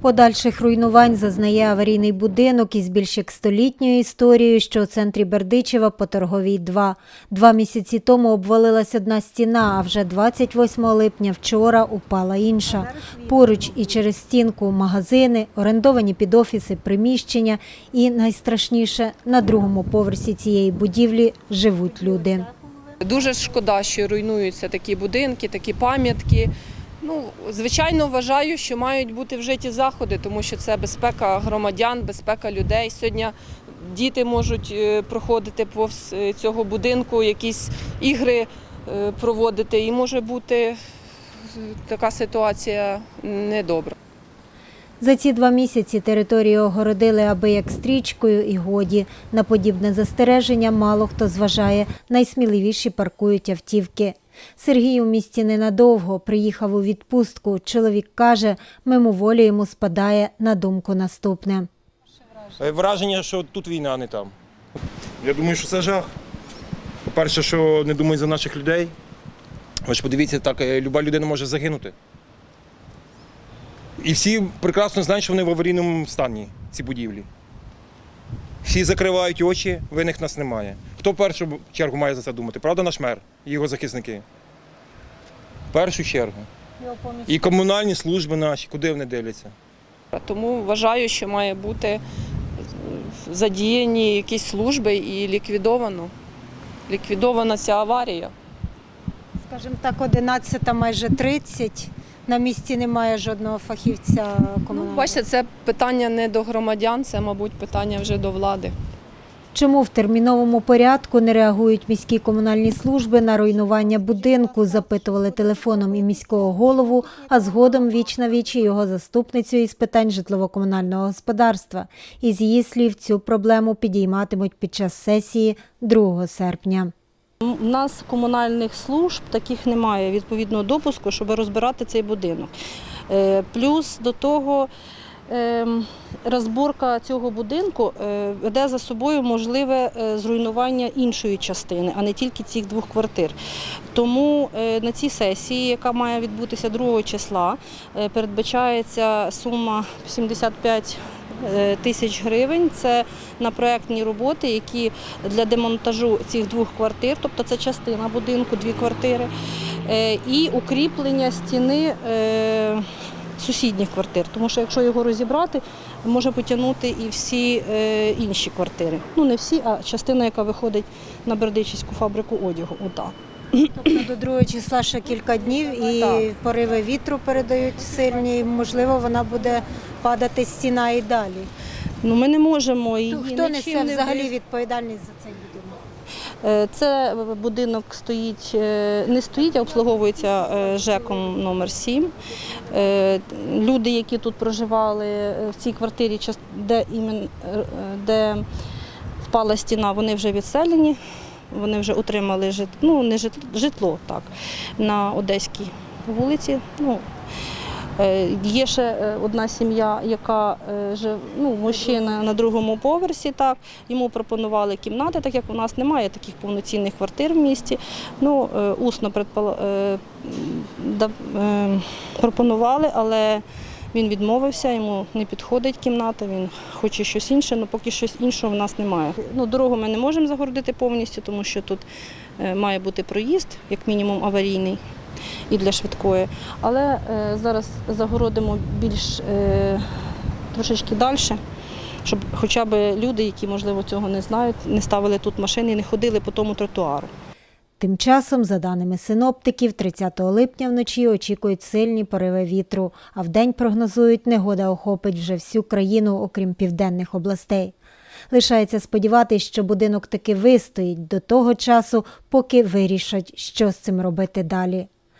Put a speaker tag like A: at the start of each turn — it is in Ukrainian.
A: Подальших руйнувань зазнає аварійний будинок із більш як столітньою історією, що у центрі Бердичева по торговій 2. Два місяці тому обвалилась одна стіна, а вже 28 липня вчора упала інша. Поруч і через стінку магазини, орендовані під офіси приміщення і найстрашніше на другому поверсі цієї будівлі живуть люди.
B: Дуже шкода, що руйнуються такі будинки, такі пам'ятки. Ну, звичайно, вважаю, що мають бути вжиті заходи, тому що це безпека громадян, безпека людей. Сьогодні діти можуть е, проходити повз е, цього будинку, якісь ігри е, проводити, і може бути така ситуація недобра.
A: За ці два місяці територію огородили аби як стрічкою і годі. На подібне застереження мало хто зважає. Найсміливіші паркують автівки. Сергій у місті ненадовго приїхав у відпустку. Чоловік каже, мимоволі йому спадає на думку наступне.
C: Е, Враження, що тут війна, а не там. Я думаю, що це жах. По-перше, що не думають за наших людей. Ви ж подивіться, так, е, люба людина може загинути. І всі прекрасно знають, що вони в аварійному стані, ці будівлі. Всі закривають очі, винних нас немає. Хто в першу чергу має за це думати? Правда, наш мер і його захисники? В першу чергу. І комунальні служби наші, куди вони дивляться?
B: Тому вважаю, що має бути задіяні якісь служби і ліквідовано. Ліквідована ця аварія.
A: Скажімо так, 11 майже 30. На місці немає жодного фахівця
B: Ну, бачите, це питання не до громадян, це, мабуть, питання вже до влади.
A: Чому в терміновому порядку не реагують міські комунальні служби на руйнування будинку? Запитували телефоном і міського голову, а згодом віч на віч і його заступницю із питань житлово-комунального господарства. Із її слів цю проблему підійматимуть під час сесії 2 серпня.
D: У нас комунальних служб таких немає відповідного допуску, щоб розбирати цей будинок. Е, Плюс до того розборка цього будинку е, веде за собою можливе е, зруйнування іншої частини, а не тільки цих двох квартир. Тому е, на цій сесії, яка має відбутися 2 числа, передбачається сума 75 е, тисяч гривень. Це на проектні роботи, які для демонтажу цих двох квартир, тобто це частина будинку, дві квартири, і укріплення стіни сусідніх квартир. Тому що якщо його розібрати, може потягнути і всі е, інші квартири. Ну не всі, а частина, яка виходить на Бердичівську фабрику одягу. Отак.
A: Тобто до 2 числа ще кілька днів і
D: Так.
A: пориви вітру передають сильні. і, Можливо, вона буде падати стіна і далі.
D: Ну ми не можемо її
A: Хто несе
D: не
A: взагалі відповідальність за цей будинок?
D: Е, Це будинок стоїть, е, не стоїть, а обслуговується е, ЖЕКом номер 7 Е, Люди, які тут проживали е, в цій квартирі, де, е, де впала стіна, вони вже відселені. Вони вже отримали жит, ну, не житло, житло так, на Одеській вулиці. Ну, Е, Є ще е, одна сім'я, яка е, жив, ну, мужчина на другому поверсі. Так йому пропонували кімнати, так як у нас немає таких повноцінних квартир в місті. Ну е, усно е, е, пропонували, але він відмовився, йому не підходить кімната, він хоче щось інше, але поки щось іншого в нас немає. Ну, дорогу ми не можемо загородити повністю, тому що тут е, має бути проїзд, як мінімум аварійний і для швидкої. Але е, зараз загородимо більш е, трошечки далі, щоб хоча б люди, які можливо цього не знають, не ставили тут машини і не ходили по тому тротуару.
A: Тим часом, за даними синоптиків, 30 липня вночі очікують сильні пориви вітру, а вдень прогнозують, негода охопить вже всю країну, окрім південних областей. Лишається сподіватися, що будинок таки вистоїть до того часу, поки вирішать, що з цим робити далі.